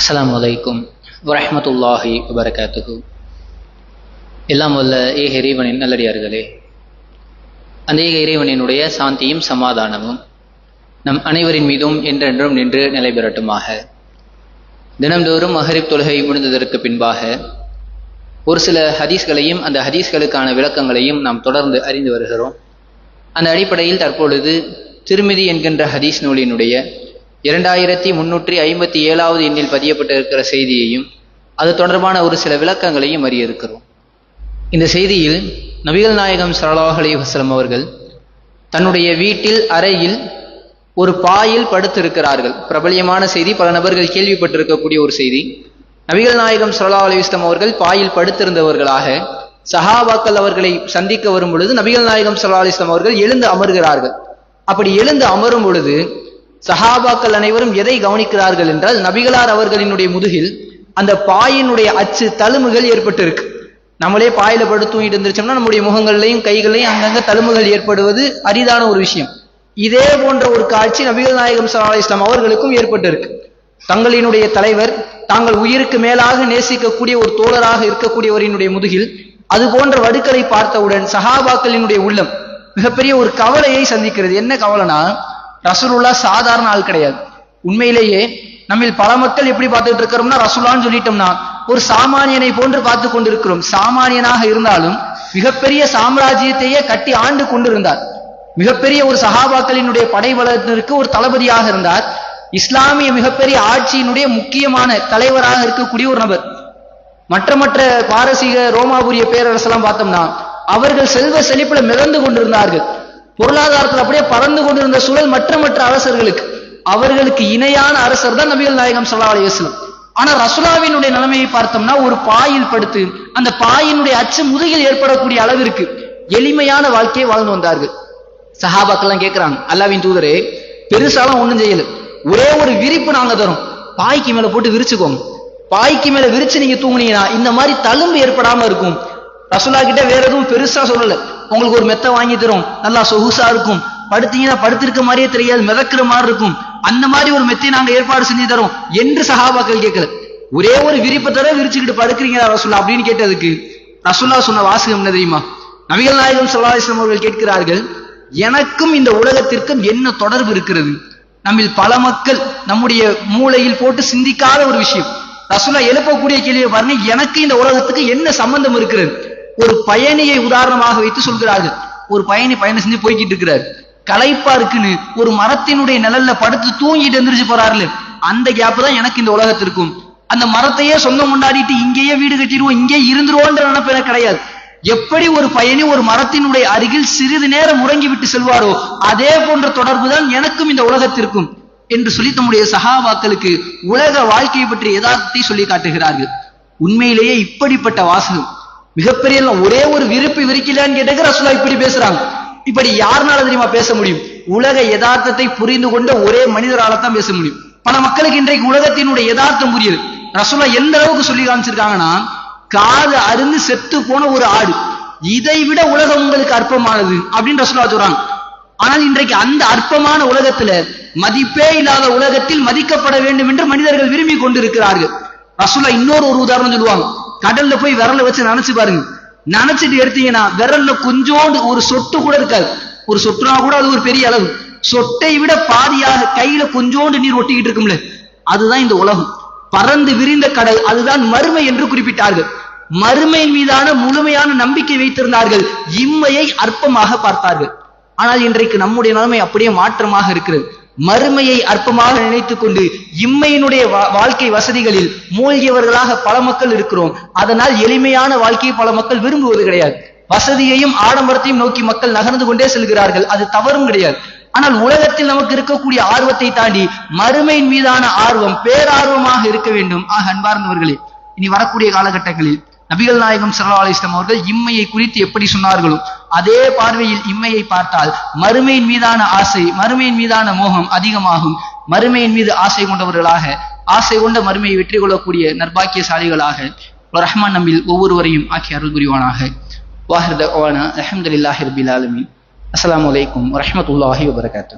அஸ்லாம் வலைக்கும் வரமத்துல்லாஹி வபரகாத்துஹு. எல்லாம் வல்ல ஏக இறைவனின் நல்லடியார்களே அந்த ஏக இறைவனினுடைய சாந்தியும் சமாதானமும் நம் அனைவரின் மீதும் என்றென்றும் நின்று நிலை பெறட்டுமாக. தினம்தோறும் மஹரிப் தொழுகை முடிந்ததற்கு பின்பாக ஒரு சில ஹதீஸ்களையும் அந்த ஹதீஸ்களுக்கான விளக்கங்களையும் நாம் தொடர்ந்து அறிந்து வருகிறோம். அந்த அடிப்படையில் தற்பொழுது திருமிதி என்கின்ற ஹதீஸ் நூலினுடைய இரண்டாயிரத்தி முன்னூற்றி ஐம்பத்தி ஏழாவது எண்ணில் பதியப்பட்டிருக்கிற செய்தியையும் அது தொடர்பான ஒரு சில விளக்கங்களையும் அறிய இருக்கிறோம் இந்த செய்தியில் நபிகள் நாயகம் சரலாஹ் அலி அவர்கள் தன்னுடைய வீட்டில் அறையில் ஒரு பாயில் படுத்திருக்கிறார்கள். பிரபலியமான செய்தி பல நபர்கள் கேள்விப்பட்டிருக்கக்கூடிய ஒரு செய்தி. நபிகள் நாயகம் சரலா அலி அவர்கள் பாயில் படுத்திருந்தவர்களாக சஹாபாக்கள் அவர்களை சந்திக்க வரும் பொழுது நபிகள் நாயகம் சல்லா அலிஸ்லாம் அவர்கள் எழுந்து அமர்கிறார்கள். அப்படி எழுந்து அமரும் பொழுது சஹாபாக்கள் அனைவரும் எதை கவனிக்கிறார்கள் என்றால் நபிகளார் அவர்களினுடைய முதுகில் அந்த பாயினுடைய அச்சு தழும்புகள் ஏற்பட்டிருக்கு. நம்மளே பாயில படுத்து தூங்கிட்டு இருந்துச்சோம்னா நம்முடைய முகங்கள்லையும் கைகளையும் அங்கங்க தழும்புகள் ஏற்படுவது அரிதான ஒரு விஷயம். இதே போன்ற ஒரு காட்சி நபிகள் நாயகம் சல்லா இஸ்லாம் அவர்களுக்கும் ஏற்பட்டிருக்கு. தங்களினுடைய தலைவர் தாங்கள் உயிருக்கு மேலாக நேசிக்கக்கூடிய ஒரு தோழராக இருக்கக்கூடியவரினுடைய முதுகில் அது போன்ற வடுக்களை பார்த்தவுடன் சஹாபாக்களினுடைய உள்ளம் மிகப்பெரிய ஒரு கவலையை சந்திக்கிறது. என்ன கவலைனா ரசூலுல்லா சாதாரண ஆள் கிடையாது. உண்மையிலேயே நம்ம பல மக்கள் எப்படி பார்த்துட்டு இருக்கிறோம்னா ரசூலான்னு சொல்லிட்டோம்னா ஒரு சாமானியனை போன்று பார்த்து கொண்டிருக்கிறோம். சாமானியனாக இருந்தாலும் மிகப்பெரிய சாம்ராஜ்யத்தையே கட்டி ஆண்டு கொண்டிருந்தார். மிகப்பெரிய ஒரு சகாபாக்களினுடைய படைபலத்திற்கு ஒரு தளபதியாக இருந்தார். இஸ்லாமிய மிகப்பெரிய ஆட்சியினுடைய முக்கியமான தலைவராக இருக்கக்கூடிய ஒரு நபர். மற்ற மற்ற பாரசீக ரோமாபுரிய பேரரசெல்லாம் பார்த்தோம்னா அவர்கள் செல்வ செழிப்புல மிதந்து கொண்டிருந்தார்கள். பொருளாதாரத்தில் அப்படியே பறந்து கொண்டிருந்த சூழல் மற்ற மற்ற அரசர்களுக்கு. அவர்களுக்கு இணையான அரசர் தான் நபிகள் நாயகம் சல்லா அலி வஸ்லம் ஆனா ரசுலாவினுடைய நிலைமையை பார்த்தோம்னா ஒரு பாயில் படுத்து அந்த பாயினுடைய அச்சு முதுகில் ஏற்படக்கூடிய அளவிற்கு எளிமையான வாழ்க்கையை வாழ்ந்து வந்தார்கள். சஹாபாக்கெல்லாம் கேட்கிறாங்க அல்லாவின் தூதரே பெருசாலாம் ஒண்ணும் செய்யல. ஒரே ஒரு விரிப்பு நாங்க தரோம். பாய்க்கு மேல போட்டு விரிச்சுக்கோங்க. பாய்க்கு மேல விரிச்சு நீங்க தூங்குனீங்கன்னா இந்த மாதிரி தழும்பு ஏற்படாம இருக்கும். ரசுல்லா கிட்ட வேற எதுவும் பெருசா சொல்லல. உங்களுக்கு ஒரு மெத்த வாங்கி தரும். நல்லா சொகுசா இருக்கும். படுத்தீங்கன்னா படுத்திருக்க மாதிரியே தெரியாது. மிதக்கிற மாதிரி இருக்கும். அந்த மாதிரி ஒரு மெத்தை நாங்க ஏற்பாடு செஞ்சு தரோம் என்று சகாபாக்கள் கேட்கல. ஒரே ஒரு விரிப்பை விரிச்சுக்கிட்டு படுக்கிறீங்களா ரசுல்லா அப்படின்னு கேட்டதுக்கு ரசுல்லா சொன்ன வாசகம் என்ன தெரியுமா? நபிகள் நாயகம் சல்லாஹம் அவர்கள் கேட்கிறார்கள் எனக்கும் இந்த உலகத்திற்கும் என்ன தொடர்பு இருக்கிறது? நம்மில் பல மக்கள் நம்முடைய மூளையில் போட்டு சிந்திக்காத ஒரு விஷயம். ரசுல்லா எழுப்பக்கூடிய கேள்வியை பாருங்க எனக்கு இந்த உலகத்துக்கு என்ன சம்பந்தம் இருக்கிறது? ஒரு பயணியை உதாரணமாக வைத்து சொல்கிறார்கள். ஒரு பயணி பயணம் செஞ்சு போய்கிட்டு இருக்கிறார். களைப்பா இருக்குன்னு ஒரு மரத்தினுடைய நிழல்ல படுத்து தூங்கிட்டு எந்திரிச்சு போறாருல. அந்த கேப் தான் எனக்கு இந்த உலகத்திற்கும். அந்த மரத்தையே சொந்தம் கொண்டாடிட்டு இங்கேயே வீடு கட்டிடுவோம் இங்கே இருந்துருவோன்ற நினைப்பு எனக்கு கிடையாது. எப்படி ஒரு பயணி ஒரு மரத்தினுடைய அருகில் சிறிது நேரம் உறங்கி விட்டு செல்வாரோ அதே போன்ற தொடர்பு தான் எனக்கும் இந்த உலகத்திற்கும் என்று சொல்லி தம்முடைய சகாபாக்களுக்கு உலக வாழ்க்கையை பற்றி யதார்த்தத்தை சொல்லி காட்டுகிறார்கள். உண்மையிலேயே இப்படிப்பட்ட வாசகம். மிகப்பெரிய ஒரே ஒரு விருப்பு விரிக்கலான்னு கேட்டு ரசுல்லா இப்படி பேசுறாங்க. இப்படி யாருனால தெரியுமா பேச முடியும்? உலக யதார்த்தத்தை புரிந்து கொண்ட ஒரே மனிதரால தான் பேச முடியும். பல மக்களுக்கு இன்றைக்கு உலகத்தினுடைய யதார்த்தம் புரியுது. ரசுல்லா எந்த அளவுக்கு சொல்லி காமிச்சிருக்காங்கன்னா காது அருந்து செத்து போன ஒரு ஆடு இதை விட உலகம் உங்களுக்கு அற்பமானது அப்படின்னு ரசுல்லா சொல்றாங்க. ஆனால் இன்றைக்கு அந்த அற்பமான உலகத்துல மதிப்பே இல்லாத உலகத்தில் மதிக்கப்பட வேண்டும் என்று மனிதர்கள் விரும்பி கொண்டிருக்கிறார்கள். ரசுல்லா இன்னொரு ஒரு உதாரணம் சொல்லுவாங்க. கடல்ல போய் விரல வச்சு நினைச்சு பாருங்க. நினைச்சிட்டு எடுத்தீங்கன்னா விரல்ல கொஞ்சோண்டு ஒரு சொட்டு கூட இருக்காது. ஒரு சொட்டுனா கூட அது ஒரு பெரிய அளவு. சொட்டை விட பாதியாக கையில கொஞ்சோண்டு நீர் ஒட்டிக்கிட்டு இருக்கும்ல. அதுதான் இந்த உலகம். பறந்து விரிந்த கடல் அதுதான் மறுமை என்று குறிப்பிட்டார்கள். மறுமையின் மீதான முழுமையான நம்பிக்கை வைத்திருந்தார்கள். இம்மையை அற்பமாக பார்த்தார்கள். ஆனால் இன்றைக்கு நம்முடைய நிலைமை அப்படியே மாற்றமாக இருக்கிறது. மறுமையை அற்பமாக நினைத்துக் கொண்டு இம்மையினுடைய வாழ்க்கை வசதிகளில் மூழ்கியவர்களாக பல மக்கள் இருக்கிறோம். அதனால் எளிமையான வாழ்க்கையை பல மக்கள் விரும்புவது கிடையாது. வசதியையும் ஆடம்பரத்தையும் நோக்கி மக்கள் நகர்ந்து கொண்டே செல்கிறார்கள். அது தவறும் கிடையாது. ஆனால் உலகத்தில் நமக்கு இருக்கக்கூடிய ஆர்வத்தை தாண்டி மறுமையின் மீதான ஆர்வம் பேரார்வமாக இருக்க வேண்டும். ஆக அன்பார்ந்தவர்களே இனி வரக்கூடிய காலகட்டங்களில் நபிகள் நாயகம் சல்லா அலிஸ்லாம் அவர்கள் இம்மையை குறித்து எப்படி சொன்னார்களோ அதே பார்வையில் இம்மையை பார்த்தால் மறுமையின் மீதான ஆசை மறுமையின் மீதான மோகம் அதிகமாகும். மறுமையின் மீது ஆசை கொண்டவர்களாக ஆசை கொண்ட மறுமையை வெற்றி கொள்ளக்கூடிய நர்பாக்கியசாலிகளாக ரஹ்மான் நம்பில் ஒவ்வொருவரையும் ஆக்கி அருள் புரிவானாக. வாஹிர் அஹமதுல்லாஹி ரபில் ஆலமின். அஸ்லாம் வலைக்கம் வரமத்துல்லாஹி வபரகாத்தூ